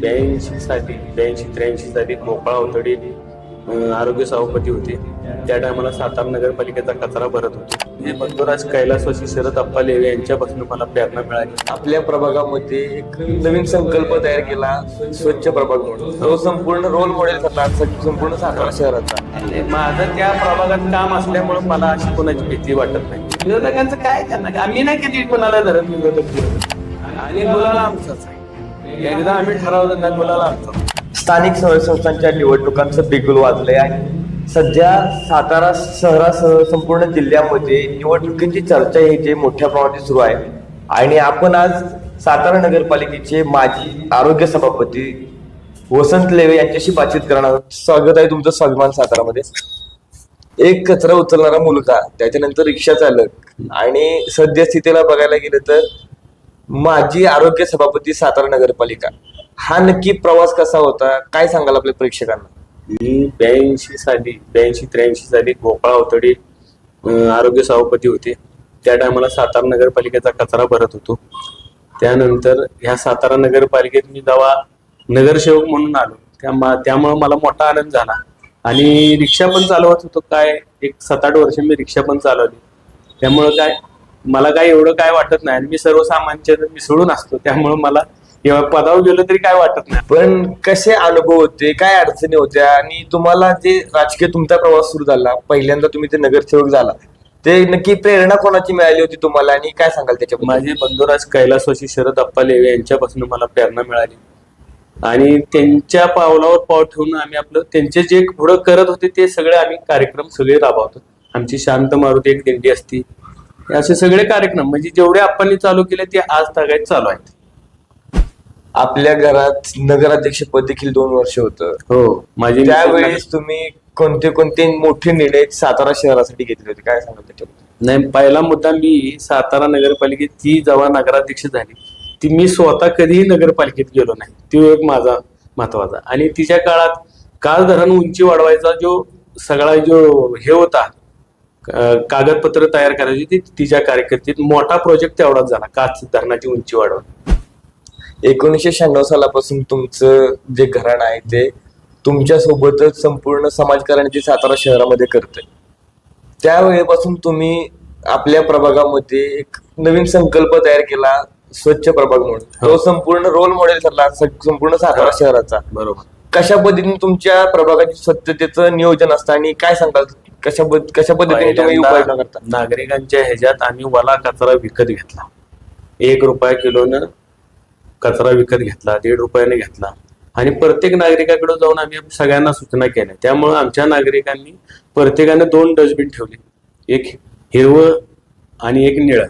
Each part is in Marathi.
ब्याऐंशी साली ब्याऐंशी त्र्याऐंशी साली गोपाळ अवतडे आरोग्य सभापती होते. त्या टायमाला सातारा नगरपालिकेचा कचरा भरत होते. हे बंधुराज कैलासवासी शरद अप्पा लेवे यांच्यापासून मला प्रेरणा मिळाली. आपल्या प्रभागामध्ये एक नवीन संकल्प तयार केला स्वच्छ प्रभाग म्हणून. तो संपूर्ण रोल मॉडेल स- संपूर्ण सातारा शहराचा. माझं त्या प्रभागात काम असल्यामुळे मला अशी कोणाची भीती वाटत नाही. विरोधकांचं काय त्यांना? आम्ही नाही कधी कोणाला धरत विरोधक. आणि बोलायला आमचाच आहे. एकदा आम्ही ठरवलं त्या मुलाला स्थानिक संस्थांच्या निवडणुकांचं बिगुल वाजलंय आणि सध्या सातारा शहरासह संपूर्ण जिल्ह्यामध्ये निवडणुकीची चर्चा ही जे मोठ्या प्रमाणात सुरू आहे. आणि आपण आज सातारा नगरपालिकेचे माजी आरोग्य सभापती वसंत लेवे यांच्याशी बातचीत करणार आहोत. स्वागत आहे तुमचं स्वाभिमान सातारामध्ये. एक कचरा उचलणारा मुलगा त्याच्यानंतर रिक्षा चालक आणि सद्यस्थितीला बघायला गेलं तर माजी आरोग्य सभापती सातारा नगरपालिका. हा नक्की प्रवास कसा होता? काय सांगाल आपल्या प्रेक्षकांना? मी ब्याऐंशी साली ब्याऐंशी त्र्याऐंशी साली गोपाळ अवतडे आरोग्य सभापती होते. त्या टायमाला सातारा नगरपालिकेचा कचरा भरत होतो. त्यानंतर ह्या सातारा नगरपालिकेत मी जेव्हा नगरसेवक म्हणून आलो त्या त्यामुळे मला मोठा आनंद झाला. आणि रिक्षा पण चालवत होतो. काय एक सात आठ वर्ष मी रिक्षा पण चालवली. त्यामुळं काय मला काय एवढं काय वाटत नाही. आणि मी सर्वसामान्य मिसळून असतो. त्यामुळं मला पदावर गेलो तरी काय वाटत नाही. पण कसे अनुभव होते काय अडचणी होत्या? आणि तुम्हाला जे राजकीय तुमचा प्रवास सुरू झाला पहिल्यांदा तुम्ही ते नगरसेवक झाला ते नक्की प्रेरणा कोणाची मिळाली होती तुम्हाला? आणि काय सांगाल त्याच्याबद्दल? माझे बंधुराज कैलासवासी शरद अप्पा लेवे यांच्यापासून मला प्रेरणा मिळाली. आणि त्यांच्या पावलावर पाव ठेवून आम्ही आपलं त्यांचे जे पुढं करत होते ते सगळे आम्ही कार्यक्रम सगळे राबवतो. आमची शांत मारुती एक दिंडी असती. असे सगळे कार्यक्रम म्हणजे जेवढे आपण चालू केले ते आज तागायत चालू आहेत. आपल्या घरात नगराध्यक्ष पद देखील दोन वर्ष होतं. हो माझी त्यावेळेस तुम्ही कोणते कोणते मोठे निर्णय सातारा शहरासाठी घेतले होते? काय त्याच्याबद्दल? नाही पहिला मुद्दा मी सातारा नगरपालिकेत ती जेव्हा नगराध्यक्ष झाली ती मी स्वतः कधीही नगरपालिकेत गेलो नाही. तो एक माझा महत्त्वाचा आणि तिच्या काळात काल धरण उंची वाढवायचा जो सगळा जो हे होता कागदपत्र तयार करायची ती तिच्या कार्यकर्तीत मोठा प्रोजेक्ट तेवढाच झाला काच धरणाची उंची वाढवणं एकोणीसशे शहाण्णव सालापासून तुमचं जे घराणं आहे ते तुमच्या सोबतच संपूर्ण समाजकारणाची सातारा शहरामध्ये करतंय. त्यावेळेपासून तुम्ही आपल्या प्रभागामध्ये एक नवीन संकल्प तयार केला स्वच्छ प्रभाग म्हणून. तो संपूर्ण रोल मॉडेल ठरला संपूर्ण सातारा शहराचा. बरोबर. कशा पद्धतीने तुमच्या प्रभागाची स्वच्छतेचं नियोजन असतं आणि काय सांगाल? कशा पद्ध- कशा पद्धतीने तुम्ही पहिल्यांदा उपाययोजना करता? नागरिकांच्या ह्याच्यात आम्ही वला कचरा विकत घेतला. एक रुपया किलोनं कचरा विकत घेतला दीड रुपयाने घेतला. आणि प्रत्येक नागरिकाकडे जाऊन आम्ही सगळ्यांना सूचना केल्या. त्यामुळे आमच्या नागरिकांनी प्रत्येकाने दोन डस्टबिन ठेवले. एक हिरवं आणि एक निळं.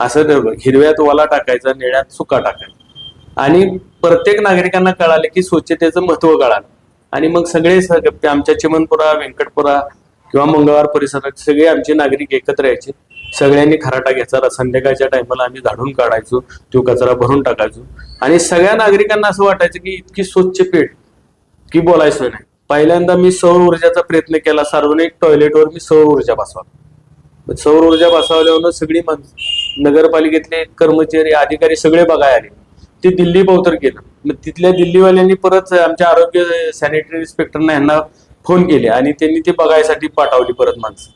असं हिरव्यात ओला टाकायचा निळ्यात सुका टाकायचा. आणि प्रत्येक नागरिकांना कळाले की स्वच्छतेचं महत्त्व कळालं. आणि मग सगळे आमच्या चिमनपुरा व्यंकटपुरा किंवा मंगळवार परिसरात सगळे आमचे नागरिक एकत्र यायचे. सगळ्यांनी खराटा घ्यायचा संध्याकाळच्या टायमाला आम्ही झाडून काढायचो तो कचरा भरून टाकायचो. आणि सगळ्या नागरिकांना असं वाटायचं की इतकी स्वच्छ पेठ की बोलायचं नाही. पहिल्यांदा मी सौर ऊर्जाचा प्रयत्न केला. सार्वजनिक टॉयलेटवर मी सौर ऊर्जा बसवा सौर ऊर्जा बसवल्यावर सगळी माणसं नगरपालिकेतले कर्मचारी अधिकारी सगळे बघायला आले. ते दिल्ली पवतर केलं मग तिथल्या दिल्लीवाल्यांनी परत आमच्या आरोग्य सॅनिटरी इन्स्पेक्टरना यांना फोन केले आणि त्यांनी ते बघायसाठी पाठवली परत माणसं.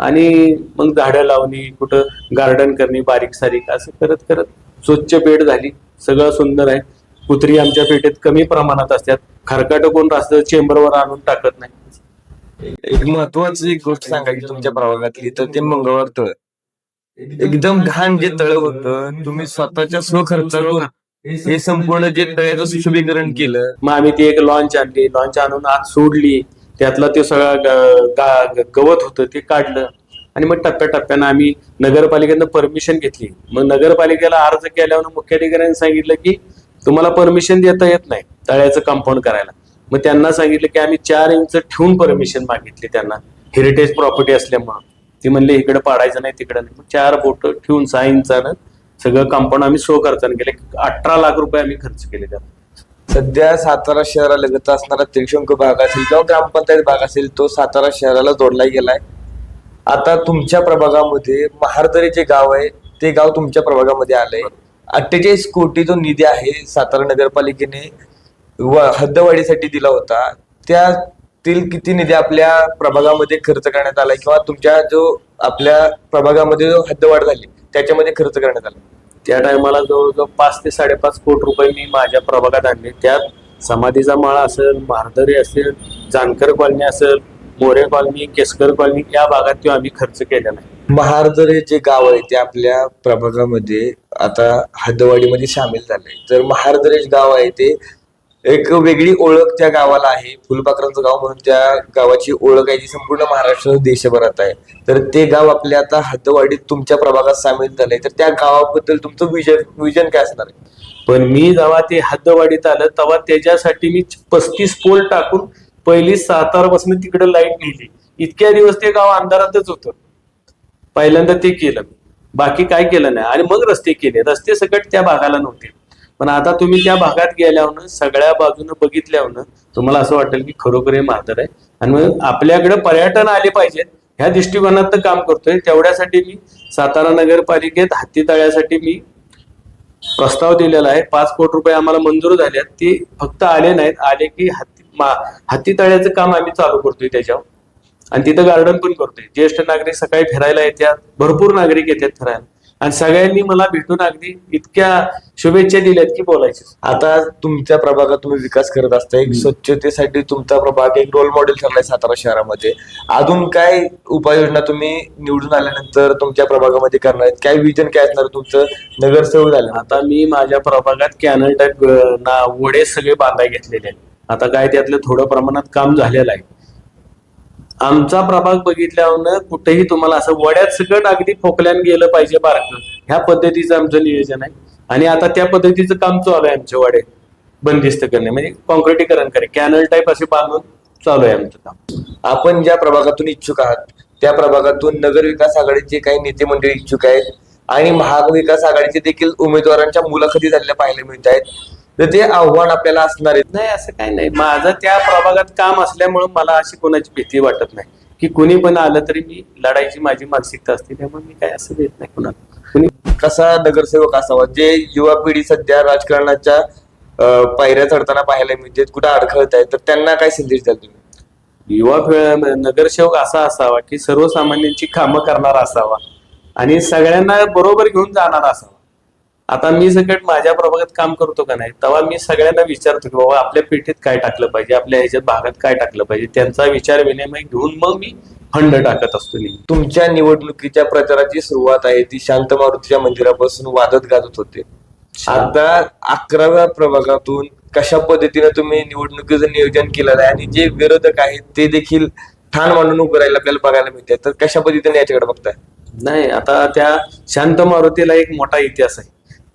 आणि मग झाडं लावणी कुठं गार्डन करणे बारीक सारीक असं करत करत स्वच्छ पेट झाली. सगळं सुंदर आहे. कुत्री आमच्या पेठेत कमी प्रमाणात असतात. खरकाट कोण रास्त चेंबरवर आणून टाकत नाही. एक महत्वाची एक गोष्ट सांगायची तुमच्या प्रभागातली तर ते मंगळवार तळ. एकदम घाण जे तळ होतं तुम्ही स्वतःच्या स्वखर्चावर हे संपूर्ण जे तळ्याचं सुशोभीकरण केलं. मग आम्ही ती एक लॉन्च आणली. लॉन्च आणून आत सोडली. त्यातलं ते सगळं गवत होतं ते काढलं. आणि मग टप्प्याटप्प्यानं आम्ही नगरपालिकेनं परमिशन घेतली. मग नगरपालिकेला अर्ज केल्यावर मुख्याधिकाऱ्यांनी सांगितलं की तुम्हाला परमिशन देता येत नाही तळ्याचं कंपाऊंड करायला. मग त्यांना सांगितलं की आम्ही चार इंच ठेवून परमिशन मागितली त्यांना. हेरिटेज प्रॉपर्टी असल्यामुळं. ती म्हणले इकडे पाडायचं नाही तिकडे नाही. मग चार बोट ठेवून सहा इंचानं सगळं कंपाऊंड आम्ही सो खर्चाने केले अठरा लाख रुपये आम्ही खर्च केले त्यात. सध्या सातारा शहरालगत असणारा त्रिशंक भाग असेल किंवा ग्रामपंचायत भाग असेल तो सातारा शहराला जोडला गेलाय. आता तुमच्या प्रभागामध्ये महारदरी जे गाव आहे ते गाव तुमच्या प्रभागामध्ये आलंय. अठ्ठेचाळीस कोटी जो निधी आहे सातारा नगरपालिकेने व- हद्दवाढीसाठी दिला होता त्यातील किती निधी आपल्या प्रभागामध्ये खर्च करण्यात आला किंवा तुमच्या जो आपल्या प्रभागामध्ये जो हद्दवाढ झाली त्याच्यामध्ये खर्च करण्यात आला. त्या टायमाला जवळजवळ पाच ते साडेपाच कोटी रुपये मी माझ्या प्रभागात आणले. त्यात समाधीचा माळा असेल महारदरी असेल जानकर कॉलनी असेल मोरे कॉलनी केसकर कॉलनी या भागात तो आम्ही खर्च केलेला आहे. महारदरे जे गाव आहे ते आपल्या प्रभागामध्ये आता हद्दवाडीमध्ये सामील झालंय तर महारदरे गाव आहे ते एक वेगळी ओळख त्या गावाला आहे. फुलपाखरांचं गाव म्हणून त्या गावाची ओळख आहे जी संपूर्ण महाराष्ट्र देशभरात आहे. तर ते गाव आपल्या आता हद्दवाडीत तुमच्या प्रभागात सामील झालंय. तर त्या गावाबद्दल तुमचं विजन विजन काय असणार आहे? पण मी जेव्हा ते हद्दवाडीत आलं तेव्हा त्याच्यासाठी मी पस्तीस पोल टाकून पहिली सातारापासून तिकडे लाइट नेली इतक्या दिवस ते गाव अंधारातच होतं. पहिल्यांदा ते केलं. बाकी काय केलं नाही. आणि मग रस्ते केले. रस्ते सकट त्या भागाला नव्हते. पण आता तुम्ही त्या भागात गेल्यावर सगळ्या बाजूनं बघितल्यावर तुम्हाला असं वाटेल की खरोखर हे म्हातर आहे. आणि मग आपल्याकडे पर्यटन आले पाहिजेत. ह्या दृष्टिकोनात तर काम करतोय. तेवढ्यासाठी मी सातारा नगरपालिकेत हत्ती तळ्यासाठी मी प्रस्ताव दिलेला आहे. पाच कोटी रुपये आम्हाला मंजूर झाले आहेत ते फक्त आले नाहीत. आले की हत्ती मा- हत्ती तळ्याचं काम आम्ही चालू करतोय त्याच्यावर. आणि तिथं गार्डन पण करतोय. ज्येष्ठ नागरिक सकाळी फिरायला येतात. भरपूर नागरिक येतात फिरायला. आणि सगळ्यांनी मला भेटून अगदी इतक्या शुभेच्छा दिल्यात की बोलायचे. आता तुमच्या प्रभागात तुम्ही विकास करत असता एक स्वच्छतेसाठी तुमचा प्रभाग एक रोल मॉडेल ठरलाय सातारा शहरामध्ये. अजून काय उपाययोजना तुम्ही निवडून आल्यानंतर तुमच्या प्रभागामध्ये करणार आहेत? काय विजन काय असणार तुमचं? नगरसेवक झालं. आता मी माझ्या प्रभागात कॅनल टाईप ना वडे सगळे बांधाय घेतलेले आहेत. आता काय त्यातलं थोडं प्रमाणात काम झालेलं आहे. आमचा प्रभाग बघितल्यावर कुठेही तुम्हाला असं वड्यात सगळं अगदी ठोकल्यान गेलं पाहिजे बारकं. ह्या पद्धतीचं आमचं नियोजन आहे. आणि आता त्या पद्धतीचं काम चालू आहे आमच्या वाडे. बंदिस्त करणे म्हणजे कॉन्क्रिटीकरण करणे. कॅनल टाईप असे बांधून चालू आहे आमचं काम. आपण ज्या प्रभागातून इच्छुक आहात त्या प्रभागातून नगर विकास आघाडीचे काही नेते मंडळी इच्छुक आहेत. आणि महाविकास आघाडीचे देखील उमेदवारांच्या मुलाखती झालेल्या पाहायला मिळत आहेत तर ते आव्हान आपल्याला असणार आहे. नाही असं काही नाही. माझं त्या प्रभागात काम असल्यामुळं मला अशी कोणाची भीती वाटत नाही. की कुणी पण आलं तरी मी लढायची माझी मानसिकता असते त्यामुळे मी काय असं देत नाही कुणाला. कुणी कसा नगरसेवक असावा? जे युवा पिढी सध्या राजकारणाच्या पायऱ्या चढताना पाहायला मिळते कुठे अडखळत आहे तर त्यांना काय संदेश द्याल तुम्ही? युवा नगरसेवक असा असावा की सर्वसामान्यांची कामं करणारा असावा आणि सगळ्यांना बरोबर घेऊन जाणारा असावा. आता मी सगळं माझ्या प्रभागात काम करतो का नाही तेव्हा मी सगळ्यांना विचारतो की बाबा आपल्या पेठेत काय टाकलं पाहिजे आपल्या ह्याच्यात भागात काय टाकलं पाहिजे त्यांचा विचार विनिमय घेऊन मग मी फंड टाकत असतो तुमच्या निवडणुकीच्या प्रचाराची सुरुवात आहे ती शांत मारुतीच्या मंदिरापासून वादत गाजत होते. आता अकराव्या प्रभागातून कशा पद्धतीने तुम्ही निवडणुकीचं नियोजन केलेलं आहे आणि जे विरोधक आहेत ते देखील ठाण मांडून उभं राहिलं आपल्याला बघायला मिळते तर कशा पद्धतीने याच्याकडे बघताय? नाही आता त्या शांत मारुतीला एक मोठा इतिहास आहे.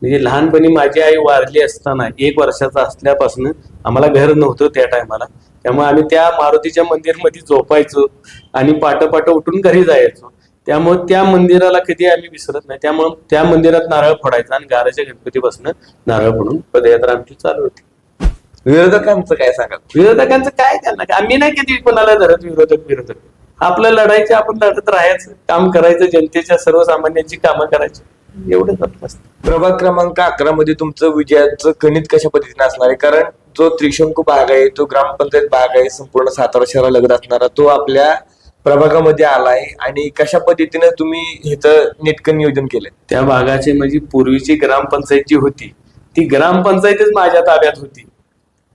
म्हणजे लहानपणी माझी आई वारली असताना एक वर्षाचा असल्यापासून आम्हाला घर नव्हतं त्या टायमाला. त्यामुळे आम्ही त्या मारुतीच्या मंदिरमध्ये झोपायचो आणि पाट उठून घरी जायचो. त्यामुळे त्या मंदिराला कधी आम्ही विसरत नाही. त्यामुळे त्या मंदिरात नारळ फोडायचा आणि गाराच्या गणपतीपासून नारळ फोडून पदयात्रा आमची चालू होती. विरोधकांचं काय सांगाल? विरोधकांचं काय त्यांना आम्ही नाही कधी कोणाला धरत विरोधक विरोधक. आपलं लढायचे आपण लढत राहायचं काम करायचं जनतेच्या सर्वसामान्यांची कामं करायची. एवढंच आपलं असतं प्रभाग क्रमांक अकरा मध्ये तुमचं विजयाचं गणित कशा पद्धतीने असणार आहे? कारण जो त्रिशंकू भाग आहे तो ग्रामपंचायत भाग आहे संपूर्ण सातारा शहराला लगत असणारा तो आपल्या प्रभागामध्ये आलाय आणि कशा पद्धतीने तुम्ही ह्याचं नेटकं नियोजन केलंय? त्या भागाची म्हणजे पूर्वीची ग्रामपंचायत जी होती. ती ग्रामपंचायतच माझ्या ताब्यात होती.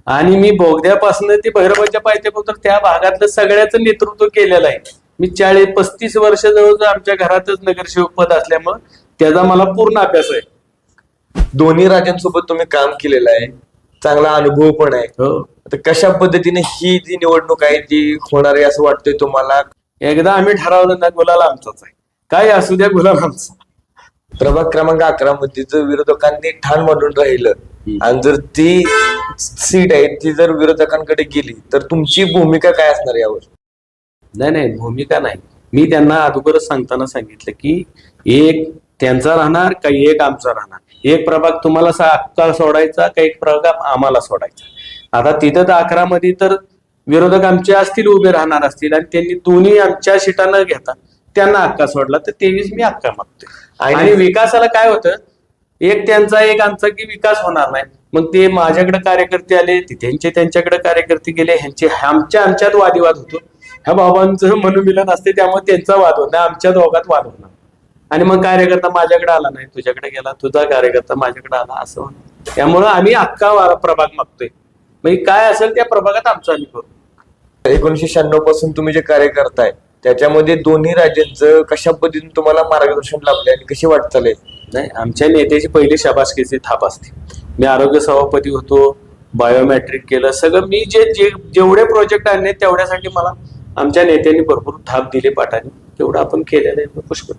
आणि मी बोगद्यापासून ते भैरवाच्या पायथ्यापासून त्या भागातलं सगळ्याचं नेतृत्व केलेलं आहे. मी चाळीस पस्तीस वर्ष जवळ आमच्या घरातच नगरसेवक पद असल्यामुळं त्याचा मला पूर्ण अभ्यास आहे. दोन्ही राज्यांसोबत तुम्ही काम केलेलं आहे. चांगला अनुभव पण आहे. हो. तर कशा पद्धतीने ही जी निवडणूक आहे ती होणार आहे असं वाटतंय तुम्हाला? एकदा आम्ही ठरवलं ना गुलाल आमचाच आहे. काय असू द्या गुलाल आमचा. प्रभाग क्रमांक अकरा मध्ये जर विरोधकांनी ठाण मांडून राहिलं आणि जर ती सीट आहे ती जर विरोधकांकडे गेली तर तुमची भूमिका काय असणार यावर? नाही नाही भूमिका नाही. मी त्यांना अगोदरच सांगताना सांगितलं की एक त्यांचा राहणार का एक आमचा राहणार? एक प्रभाग तुम्हाला अक्का सोडायचा का एक प्रभाग आम्हाला सोडायचा? आता तिथं तर अकरा मध्ये तर विरोधक आमचे असतील उभे राहणार असतील आणि त्यांनी दोन्ही आमच्या सीटा न घेता त्यांना हक्का सोडला तर तेवीस मी हक्का मागतोय. आणि- विकासाला काय होतं? एक त्यांचा एक आमचा की विकास होणार नाही. मग ते माझ्याकडे कार्यकर्ते आले त्यांचे त्यांच्याकडे कार्यकर्ते गेले ह्यांचे आमच्या आमच्यात वादिवाद होतो. ह्या बाबांचं मनोमिलन असते त्यामुळे त्यांचा वाद होत नाही आमच्या दोघात वाद होणार आणि मग कार्यकर्ता माझ्याकडे आला नाही तुझ्याकडे गेला तुझा कार्यकर्ता माझ्याकडे आला असं त्यामुळं आम्ही अख्खा प्रभाग मागतोय. म्हणजे काय असेल त्या प्रभागात आमचं आम्ही करू. एकोणीशे शहाण्णवपासून तुम्ही जे कार्य करताय त्याच्यामध्ये दोन्ही राज्यांचं कशा पद्धतीने तुम्हाला मार्गदर्शन लाभले आणि कशी वाटचाल आहे? नाही आमच्या नेत्याची पहिली शाबासकीची थाप असते. मी आरोग्य सभापती होतो बायोमॅट्रिक केलं सगळं मी जे जे जेवढे प्रोजेक्ट आणले तेवढ्यासाठी मला आमच्या नेत्यांनी भरपूर थाप दिली पाठाने. तेवढं आपण केलेलं आहे पुष्कळ